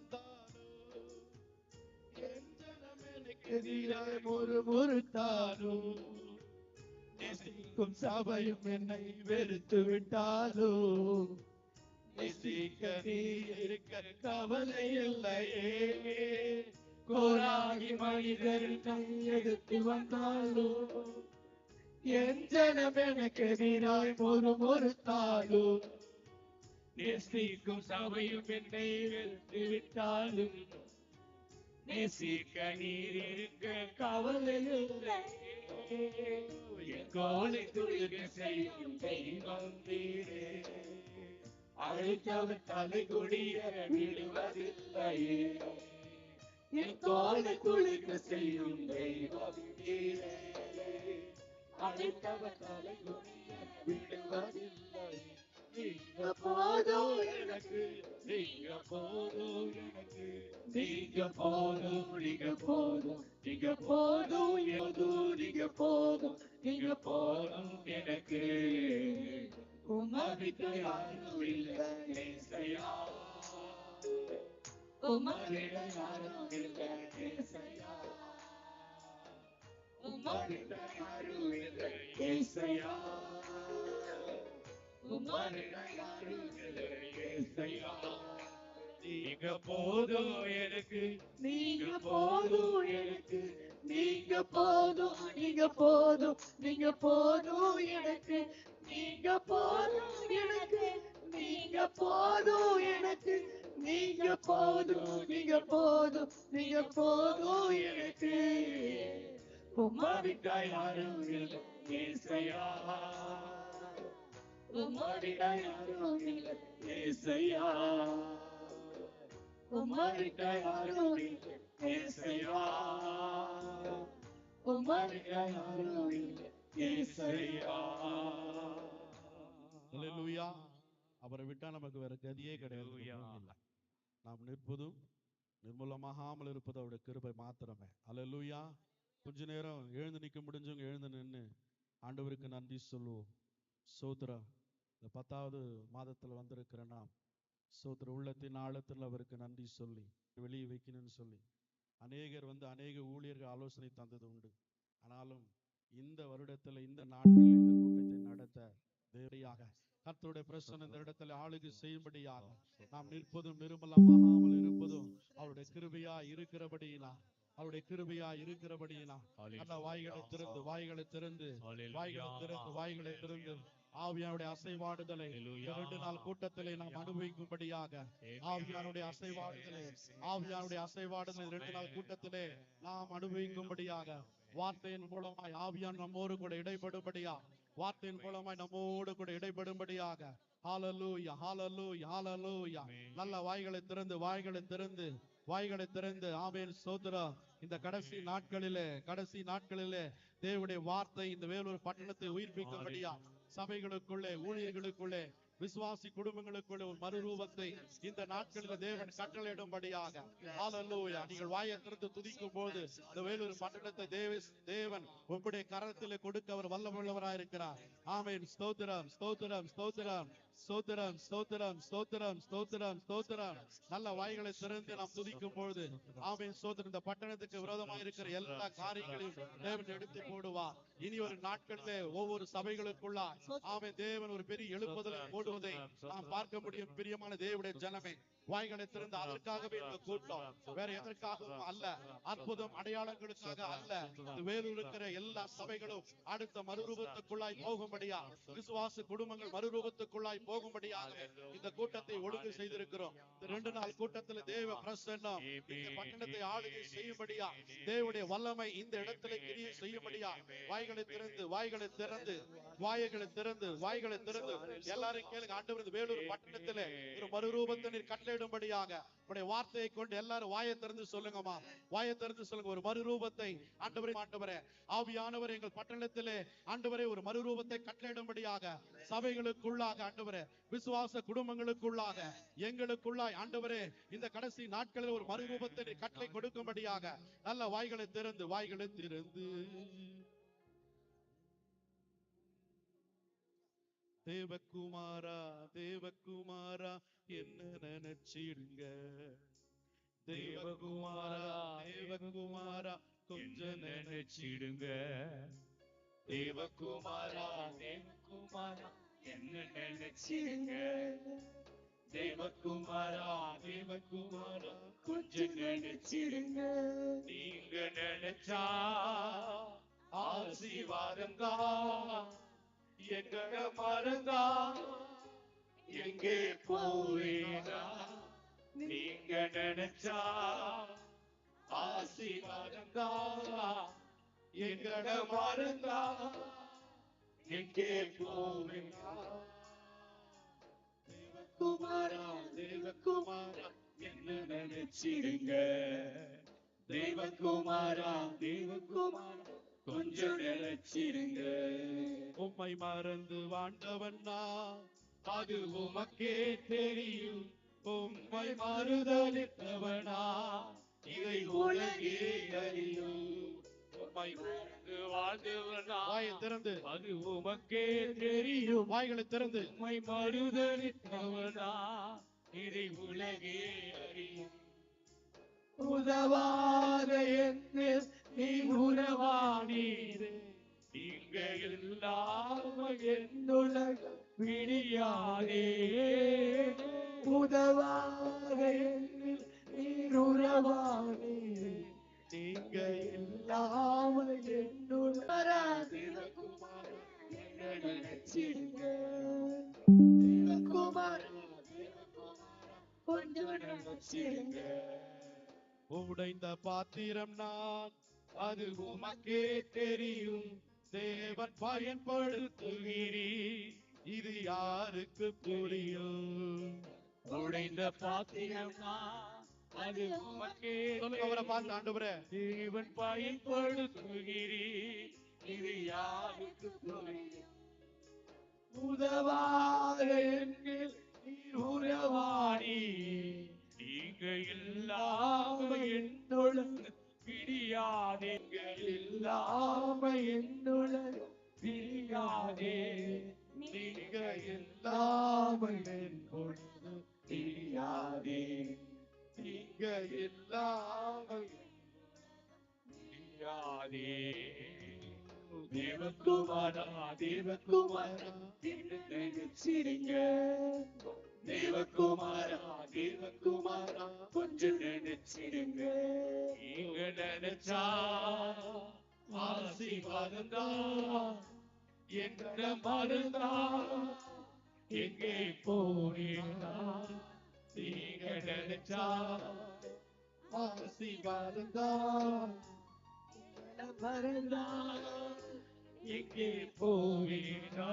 நான் தானோ என் ஜனம் எனக்கு எதிராய் ஒரு முறுத்தானோ நேசிக்கும் சபையும் என்னை வெறுத்து விட்டாலோ நேசிக்க நீ இருக்க கவலை இல்லையே. கோராகி மனிதர் கை எடுத்து வந்தாலோ என் ஜனம் எனக்கு எதிராய் ஒரு நேசிக்கும் சபையும் என்னை வெறுத்து விட்டாலும் நேசிக்க நீர் இருக்க கவலை இல்லை என் கோலை துளிக செய்யும் தெய்வம் நீரே. அழைத்தவர் தலை கொடிய விடுவதில்லையே. என் கோலை துளிக செய்யும் தெய்வம் நீரே. அழைத்தவர் தலை கொடிய விடுவதில்லை நீங்க போதும் எனக்கு நீங்க போதும் எனக்கு. நீங்க போதும் நீங்க போதும் நீங்க போதும் எதுவும் நீங்க போதும் நீங்க போதும் எனக்கு. உமக்கு யாரும் இல்லை உமாவிட யாரும் இல்லை ஏசையா யாரும் இல்லை ஏசையா நீங்க போதும் எனக்கு நீங்க போதும் எனக்கு நீங்க போதும் நீங்க போதும் நீங்க போதும் எனக்கு நீங்க போதும் எனக்கு நீங்க போதும் எனக்கு நீங்க போதும் நீங்க போதும் நீங்க போதும் எனக்கு. உம்மாவிட்டா யாரும் இல்லை யாரும் இல்லை யாரும் இல்லை யாரும் இல்லை அல்லேலூயா அவரை விட்டா நமக்கு வேற கதியே கிடையாது. நாம் நிற்பதும் நிர்மூலமாகாமல் இருப்பது அவருடைய கிருபை மாத்திரமே. அல்லேலூயா கொஞ்ச நேரம் எழுந்து நிற்க முடிஞ்சவங்க எழுந்து நின்று ஆண்டவருக்கு நன்றி சொல்லுவோம். சோத்ரா. இந்த பத்தாவது மாதத்துல வந்திருக்கிறேன்னா சோத்திர உள்ளத்தின் ஆழத்தில் அவருக்கு நன்றி சொல்லி வெளியே வைக்கணும்னு சொல்லி அநேகர் வந்து அநேக ஊழியர்கள் ஆலோசனை தந்தது உண்டு. ஆனாலும் இந்த வருடத்துல இந்த நாட்டில் இந்த கூட்டத்தை நடத்த தேவையாக கர்த்தருடைய பிரச்சனை இந்த இடத்துல ஆளுகை செய்யும்படியாக நாம் நிற்பதும் நிர்மலமாகாமல் இருப்பதும் அவருடைய கிருபையா இருக்கிறபடியினால் அவருடைய கிருபையா இருக்கிறபடியினா நல்ல வாய்களை திறந்து வாய்களை திறந்து வாய்களை திறந்து வாய்களை திறந்து. ஆவியானுடைய அசைவாடுதலை இரண்டு நாள் கூட்டத்திலே நாம் அனுபவிக்கும்படியாக ஆவியானுடைய அசைவாடுதலை ஆவியானுடைய அசைவாடுதலை இரண்டு நாள் கூட்டத்திலே நாம் அனுபவிக்கும்படியாக வார்த்தையின் மூலமாய் ஆவியான் நம்மோடு கூட இடைப்படும்படியா வார்த்தையின் மூலமாய் நம்மோடு கூட இடைப்படும்படியாக. ஹalleluya ஹalleluya ஹalleluya நல்ல வாய்களை திறந்து வாய்களை திறந்து வாய்களை திறந்து ஆமென் சோதரா இந்த கடைசி நாட்களிலே கடைசி நாட்களிலே தேவனுடைய வார்த்தை இந்த வேலூர் பட்டணத்தை உயிர்ப்பிக்கும்படியா சபைகளுக்குள்ளே ஊழியர்களுக்குள்ளே விசுவாசி குடும்பங்களுக்குள்ளே ஒரு மறுரூபத்தை இந்த நாட்களில் தேவன் கட்டளையிடும்படியாக. நீங்கள் வாயை திறந்து துதிக்கும் போது இந்த வேலூர் பட்டணத்தை தேவ தேவன் உங்களுடைய கரத்திலே கொடுக்க அவர் வல்லமுள்ளவராய் இருக்கிறார் ஆமென். ஸ்தோத்திரம் ஸ்தோத்திரம் ஸ்தோத்திரம். ஸ்தோத்திரம் ஸ்தோத்திரம் ஸ்தோத்திரம் ஸ்தோத்திரம் ஸ்தோத்திரம். நல்ல வாய்களை திறந்து நாம் துதிக்கும் பொழுது ஆமென் ஸ்தோத்திரம். இந்த பட்டணத்துக்கு விரோதமாக இருக்கிற எல்லா காரியங்களையும் தேவன் எடுத்து போடுவா. இனி ஒரு நாட்களிலே ஒவ்வொரு சபைகளுக்குள்ளா ஆமென் தேவன் ஒரு பெரிய எழுப்புதலை போடுவதை நாம் பார்க்க முடியும். பிரியமான தேவடைய ஜனமே வாய்களை திறந்து அதற்காகவே இந்த கூட்டம் வேற எதற்காகவும் அல்ல அற்புதம் அடையாளங்களுக்காக அல்ல. வேலூர் இருக்கிற எல்லா சபைகளும் அடுத்த மறுரூபத்துக்குள்ளாய் போகும்படியா விசுவாச குடும்பங்கள் மறுரூபத்துக்குள்ளாய் போகும்படியாக இந்த கூட்டத்தை ஒழுங்கு செய்திருக்கிறோம். ரெண்டு நாள் கூட்டத்துல தேவ பிரசன்னம் இந்த பட்டணத்தை ஆளுகை செய்யும்படியா? தேவனுடைய வல்லமை இந்த இடத்துல கிரியை செய்யும்படியா? வாய்களை திறந்து வாய்களை திறந்து வாய்களை திறந்து வாய்களை திறந்து. எல்லாரும் கேளுங்க ஆண்டவர் வேலூர் பட்டணத்திலே ஒரு மறுரூபத்தை நீர் கட்டளையிடும்படியாக உடைய வார்த்தையை கொண்டு எல்லாரும் வாயை திறந்து சொல்லுங்கம்மா. வாயை திறந்து சொல்லுங்க ஒரு மறுரூபத்தை. ஆண்டவரே ஆண்டவரே ஆவியானவர் எங்கள் பட்டணத்திலே ஆண்டவரே ஒரு மறுரூபத்தை கட்டளையிடும்படியாக சபைகளுக்குள்ளாக ஆண்டவரே விசுவாச குடும்பங்களுக்குள்ளாக எங்களுக்குள்ளாய் ஆண்டவரே இந்த கடைசி நாட்களில் ஒரு மறுரூபத்தை கட்டளை கொடுக்கும்படியாக நல்ல வாய்களை திறந்து வாய்களை திறந்து. தேவகுமாரா தேவகுமாரா என்ன நினைச்சிடுங்க தேவகுமாரா தேவகுமாரா கொஞ்சம் நினைச்சிடுங்க. தேவகுமாரா தேவகுமாரா. என்ன நினைச்சீங்க தேவகுமாரா தேவகுமாரா கொஞ்சம் நினைச்சிருங்க நீங்க நினைச்சா ஆசீர்வாதம் தான் எங்கட மறந்தா எங்கே போவேனா நீங்க நினைச்சா ஆசீர்வாதம் தான் எங்கட மறந்தா எங்கே போவேனா தேவகுமாரா தேவகுமாரா என்ன நினைச்சிருங்க தேவகுமாரா தேவகுமாரா கொஞ்சம் நினைச்சிடுங்க உம்மை மறந்து வாழ்ந்தவன் அது உமக்கே தெரியும். உம்மை மறுதலித்தவனா இதை உலகே அறியும். வாழ்ந்தவனா வாயை திறந்து அது உமக்கே தெரியும். வாய்களை திறந்து. உம்மை மறுதலித்தவனா இதை உலகே அறியும். உதவாத என்னில் நீ உறவானீரே விடியாதே உதவாத என்னில் நீர் உறவானீரே. உடைந்த பாத்திரம் நான் அது உமக்கே தெரியும். தேவன் பயன்படுத்துகிறீ இது யாருக்கு புரியும்? உடைந்த பாத்திரம்னா அது உமக்கே அவரை பார்த்து ஆண்டவரே தேவன் பயன்படுத்துகிறீ இது யாருக்கு உதவாத எண்ணில் நீர் உறவாடி நீங்க இல்லாம என்னோட பிரியாதே இல்லாம என்னோட பிரியாதே. நீங்க இல்லாம என்னோட பிரியாதே. நீங்க இல்லாம பிரியாதே தேவகுமாரா தேவகுமாரா என்ன நினைச்சிருங்க தேவகுமாரா தேவகுமாரா கொஞ்சம் நினைச்சிருங்க நீங்க நினைச்சா ஆசீர்வாதம் தான் எங்கட மருந்தா எங்கே போறீங்களா நீங்க நினைச்சா ஆசீர்வாதம் தான் எங்கட மருந்தா எங்கே போவீங்களா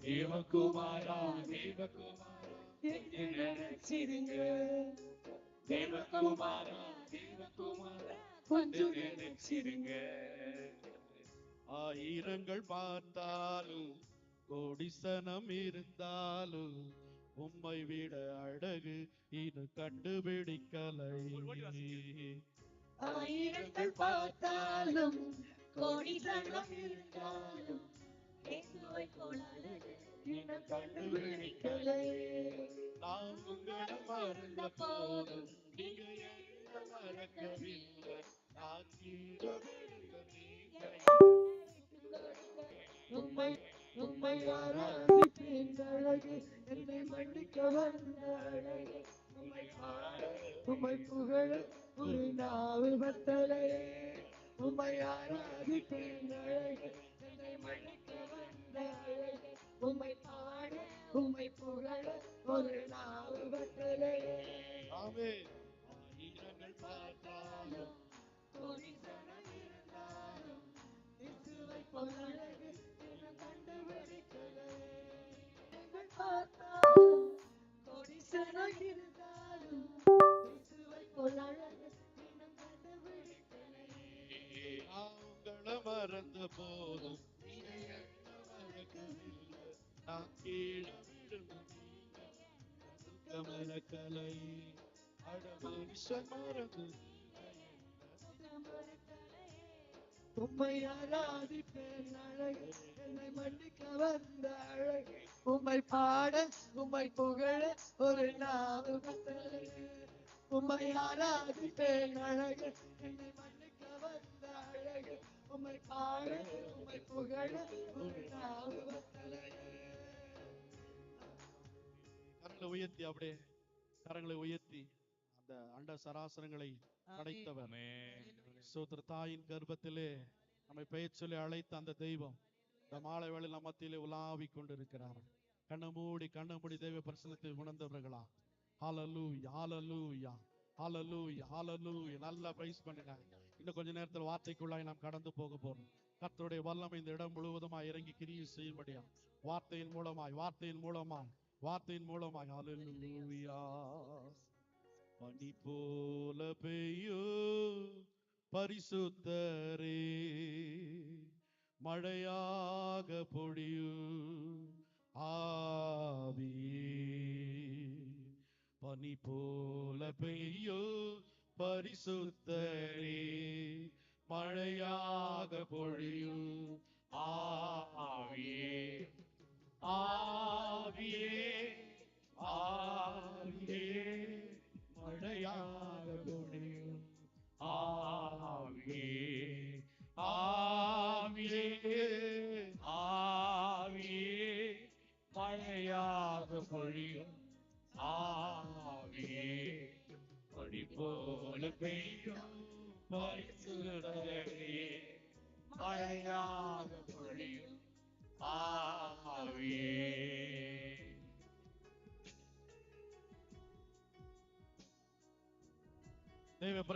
தேவகுமாரா தேவகுமாரா என்ன நினைச்சிருங்க தேவகுமாரா தேவகுமாரா கொஞ்சம் நினைச்சிருங்க ஆயிரங்கள் பார்த்தாலும் கோடிசனம் இருந்தாலும் உம்மை விட அழகு இது கண்டுபிடிக்கலை ஆயிரங்கள் பார்த்தாலும் கோடி சனம் இருந்தாலும் போல அழகு இன்னும் கண்டுபிடிக்கலை மனுஷன் மறந்து உம்மை ஆராதிப்பேன் அழகு என்னை மன்னிக்க வந்த அழகு உம்மை பாட உம்மை புகழ ஒரு நாவு பத்தலையே உம்மை ஆராதிப்பேன் அழகு என்னை மன்னிக்க வந்த அழகு உம்மை பாட உம்மை புகழ ஒரு நாவுவத்தலையே கரங்களை உயர்த்தி அப்படியே கரங்களை உயர்த்தி. அந்த அண்ட சராசரங்களை படைத்தவர். சோத்திர தாயின் கர்ப்பத்திலே நம்மை பெயர் சொல்லி அழைத்த அந்த தெய்வம் இந்த மாலை வேளையில் மத்தியிலே உலாவிக் கொண்டிருக்கிறார். கண்ணை மூடி கண்ணை மூடி தெய்வ பிரசனத்தை உணர்ந்தவர்களா? ஹalleluya ஹalleluya ஹalleluya ஹalleluya நல்லா பிரைஸ் பண்ணுங்க. இன்னும் கொஞ்ச நேரத்தில் வார்த்தைக்குள்ளாய் நாம் கடந்து போக போறோம். கர்த்தருடைய வல்லமை இந்த இடம் முழுவதுமாய் இறங்கி கிரியை செய்யும்படியா? வார்த்தையின் மூலமாய் வார்த்தையின் மூலமாய் வார்த்தையின் மூலமாய். ஹalleluya பனி போல பெய்யோ பரிசுத்தரே. மழையாக பொழியு ஆவியே. பனி போல பெய்யோ பரிசுத்தரே. மழையாக பொழியு ஆவியே. ஆவியே ஆவியே. மழையாக பொழியும் ஆவியே ஆவியே ஆவியே மழையாக பொழியும். ஆவியே படி போல பெய்யும் பரிசுத்தரே மழையாக தெய்வ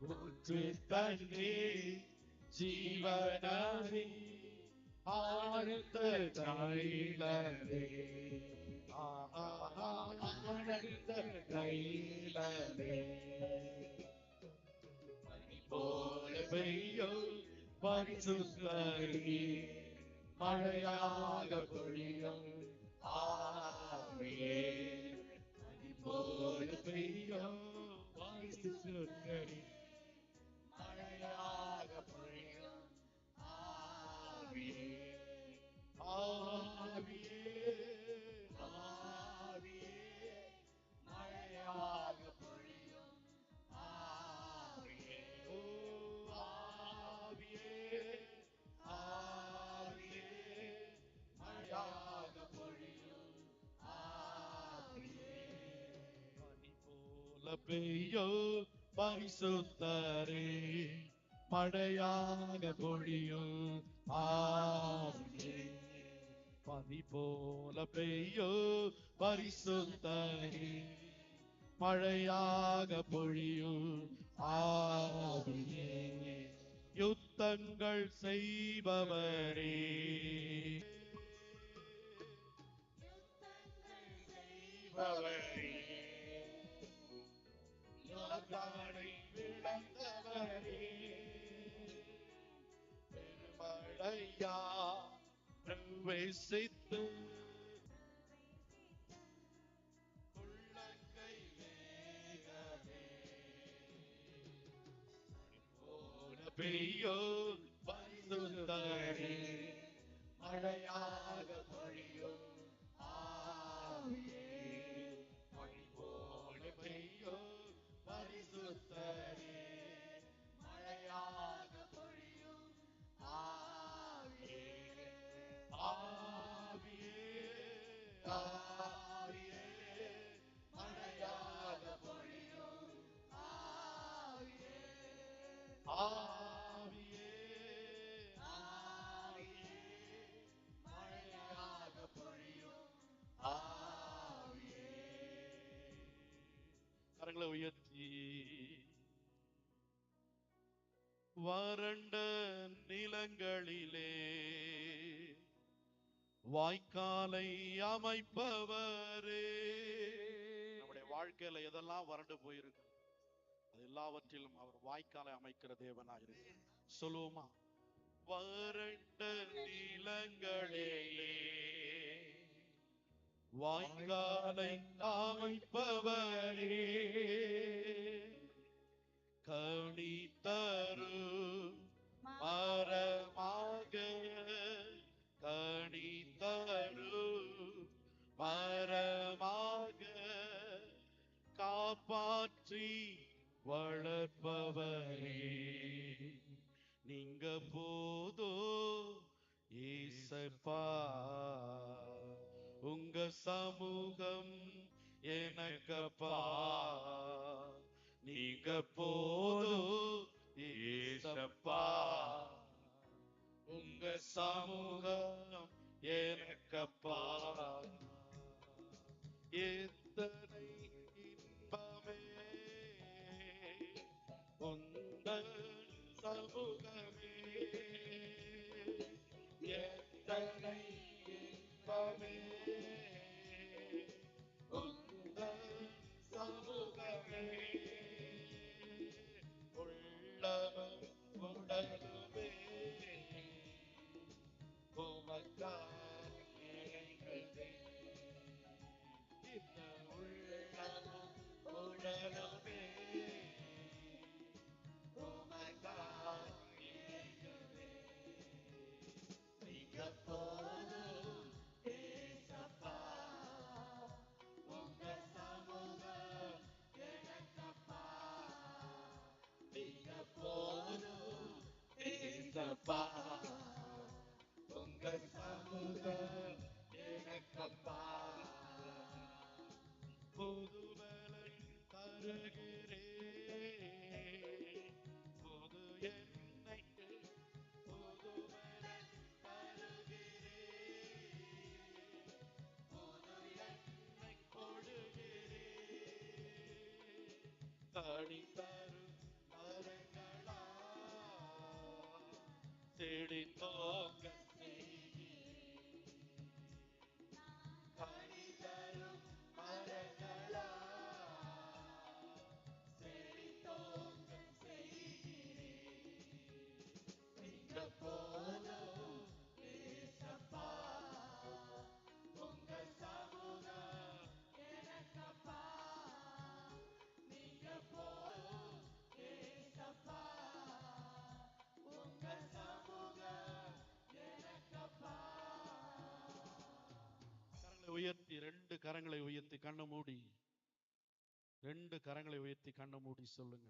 ஊற்று தண்ணி ஜீவனதி ஆனந்த கைலவே ஆனந்த கைலவே பனி போல பெய்யும் பரிசுத்தரி மழையாக பொழியும் ஆவியே பனி போல போல பெய்யோ பரிசுத்தரே. மழையாக பொழியும் ஆமே பனி போல பெய்யோ பரிசுத்தரே. மழையாக பொழியும் ஆவியே யுத்தங்கள் செய்பவரே. செய்பவரே. யோர்தானை விளந்தவரே பெருமழையா பிரவேசித்து உள்ளங்கை வேகமே கரங்களை உயர்த்தி. வறண்ட நிலங்களிலே வாய்க்காலை அமைப்பவரே. நம்முடைய வாழ்க்கையில எதெல்லாம் வறண்டு போயிருக்கு? அது எல்லாவற்றிலும் அவர் வாய்க்காலை அமைக்கிற தேவனாயிருக்கு சொல்லுவோமா? வறண்ட நிலங்களிலே வாய்காலை அமைப்பவரே கனி தரு மரமாக கனி தரு மரமாக காப்பாற்றி வளர்ப்பவரே. நீங்க போதோ ஏசப்பா. உங்க சமூகம் எனக்கப்பா நீங்க போதோ ஏசப்பா. உங்க சமூகம் எனக்கப்பா எத்தனை இன்பமே. உங்கள் சமூகமே. எத்தனை இன்பமே. எனக்கப்பா புதுவலை தருகிறே. புது எண்ணெய்க்கு புதுவலை தருகிறே. புது கொடுகிறே. தரும் மரங்களா. செடி உயர்த்தி ரெண்டு கரங்களை உயர்த்தி கண்ணை மூடி ரெண்டு கரங்களை உயர்த்தி கண்ணை மூடி சொல்லுங்க